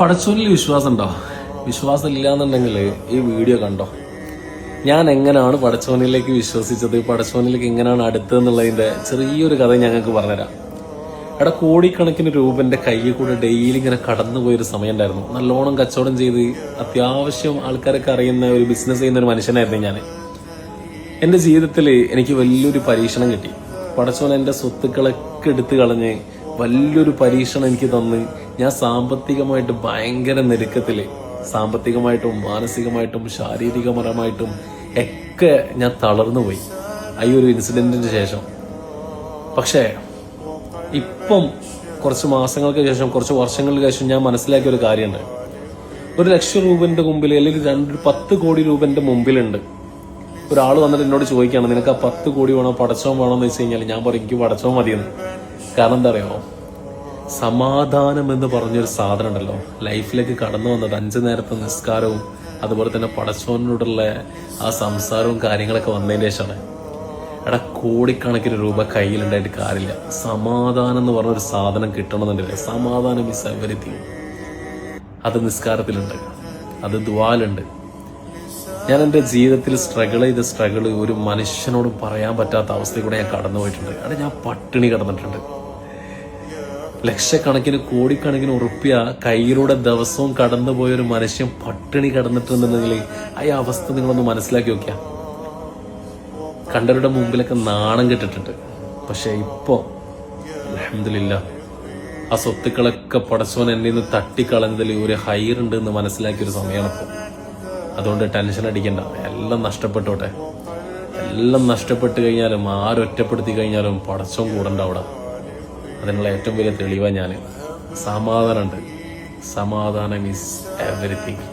പടച്ചോനിൽ വിശ്വാസം ഉണ്ടോ വിശ്വാസം ഇല്ലാന്നുണ്ടെങ്കിൽ ഈ വീഡിയോ കണ്ടോ? ഞാൻ എങ്ങനെയാണ് പടച്ചോനിലേക്ക് വിശ്വസിച്ചത്? പടച്ചോനിലേക്ക് എങ്ങനെയാണ് അടുത്തതെന്നുള്ളതിന്റെ ചെറിയൊരു കഥ ഞങ്ങൾക്ക് പറഞ്ഞുതരാം. എടാ കോടിക്കണക്കിന് രൂപന്റെ കയ്യിൽ കൂടെ ഡെയിലി ഇങ്ങനെ കടന്നു പോയൊരു സമയം ഉണ്ടായിരുന്നു നല്ലോണം കച്ചവടം ചെയ്ത് അത്യാവശ്യം ആൾക്കാരൊക്കെ അറിയുന്ന ഒരു ബിസിനസ് ചെയ്യുന്ന ഒരു മനുഷ്യനായിരുന്നു ഞാൻ. എന്റെ ജീവിതത്തിൽ എനിക്ക് വലിയൊരു പരീക്ഷണം കിട്ടി. പടച്ചോൻ എന്റെ സ്വത്തുക്കളൊക്കെ എടുത്തു കളഞ്ഞ് വലിയൊരു പരീക്ഷണം എനിക്ക് തന്ന്. ഞാൻ സാമ്പത്തികമായിട്ട് ഭയങ്കര നെരുക്കത്തിൽ സാമ്പത്തികമായിട്ടും മാനസികമായിട്ടും ശാരീരികപരമായിട്ടും ഒക്കെ ഞാൻ തളർന്നു പോയി. ഈ ഒരു ഇൻസിഡന്റിന് ശേഷം. പക്ഷേ ഇപ്പം കുറച്ച് മാസങ്ങൾക്ക് ശേഷം കുറച്ച് വർഷങ്ങൾക്ക് ശേഷം ഞാൻ മനസ്സിലാക്കിയ ഒരു കാര്യമുണ്ട്. ഒരു ലക്ഷം രൂപന്റെ മുമ്പിൽ അല്ലെങ്കിൽ രണ്ട് പത്ത് കോടി രൂപന്റെ മുമ്പിലുണ്ട്. ഒരാൾ വന്നിട്ട് എന്നോട് ചോദിക്കുകയാണ് നിനക്ക് ആ പത്ത് കോടി വേണോ പടച്ചോൻ വേണോ എന്ന് വെച്ച് കഴിഞ്ഞാൽ ഞാൻ പറയും എനിക്ക് പടച്ചോൻ മതിയെന്ന്. കാരണം എന്താ പറയുമോ സമാധാനം എന്ന് പറഞ്ഞൊരു സാധനം ഉണ്ടല്ലോ. ലൈഫിലേക്ക് കടന്നു വന്നത് അഞ്ചു നേരത്തെ നിസ്കാരവും അതുപോലെ തന്നെ പടച്ചോനോടുള്ള ആ സംസാരവും കാര്യങ്ങളൊക്കെ വന്നതിന് ശേഷമാണ്. എടാ കോടിക്കണക്കിന് രൂപ കയ്യിലുണ്ടായിട്ട് കാര്യമില്ല. സമാധാനം എന്ന് പറഞ്ഞൊരു സാധനം കിട്ടണമെന്നുണ്ടല്ലേ. സമാധാനം ഇസ് എവരിത്തിങ് അത് നിസ്കാരത്തിലുണ്ട്. അത് ദ്വാലുണ്ട്. ഞാൻ എന്റെ ജീവിതത്തിൽ സ്ട്രഗിൾ ചെയ്ത സ്ട്രഗിൾ ഒരു മനുഷ്യനോട് പറയാൻ പറ്റാത്ത അവസ്ഥയിൽ കൂടെ ഞാൻ കടന്നു പോയിട്ടുണ്ട് അവിടെ ഞാൻ പട്ടിണി കിടന്നിട്ടുണ്ട്. ലക്ഷക്കണക്കിന് കോടിക്കണക്കിന് ഉറുപ്പ്യ കയ്യിലൂടെ ദിവസവും കടന്നു പോയ ഒരു മനുഷ്യൻ പട്ടിണി കടന്നിട്ടുണ്ടെന്നെങ്കിൽ ആ അവസ്ഥ നിങ്ങളൊന്ന് മനസ്സിലാക്കി നോക്കിയാ. കണ്ടവരുടെ മുമ്പിലൊക്കെ നാണം കെട്ടിട്ടുണ്ട്. പക്ഷെ ഇപ്പോ അലഹമില്ല ആ സ്വത്തുക്കളൊക്കെ പടച്ചോൻ എന്നെ നിന്ന് തട്ടിക്കളഞ്ഞതിൽ ഒരു ഉണ്ട് എന്ന് മനസ്സിലാക്കിയ ഒരു സമയമാണ് ഇപ്പോൾ അതുകൊണ്ട് ടെൻഷൻ അടിക്കണ്ട. എല്ലാം നഷ്ടപ്പെട്ടോട്ടെ. എല്ലാം നഷ്ടപ്പെട്ട് കഴിഞ്ഞാലും ആരൊറ്റപ്പെടുത്തി കഴിഞ്ഞാലും പടച്ചോൻ കൂടണ്ട അവിടെ അതിനുള്ള ഏറ്റവും വലിയ തെളിവാണ് ഞാൻ സമാധാനമുണ്ട് സമാധാനം ഈസ് എവറിത്തിങ്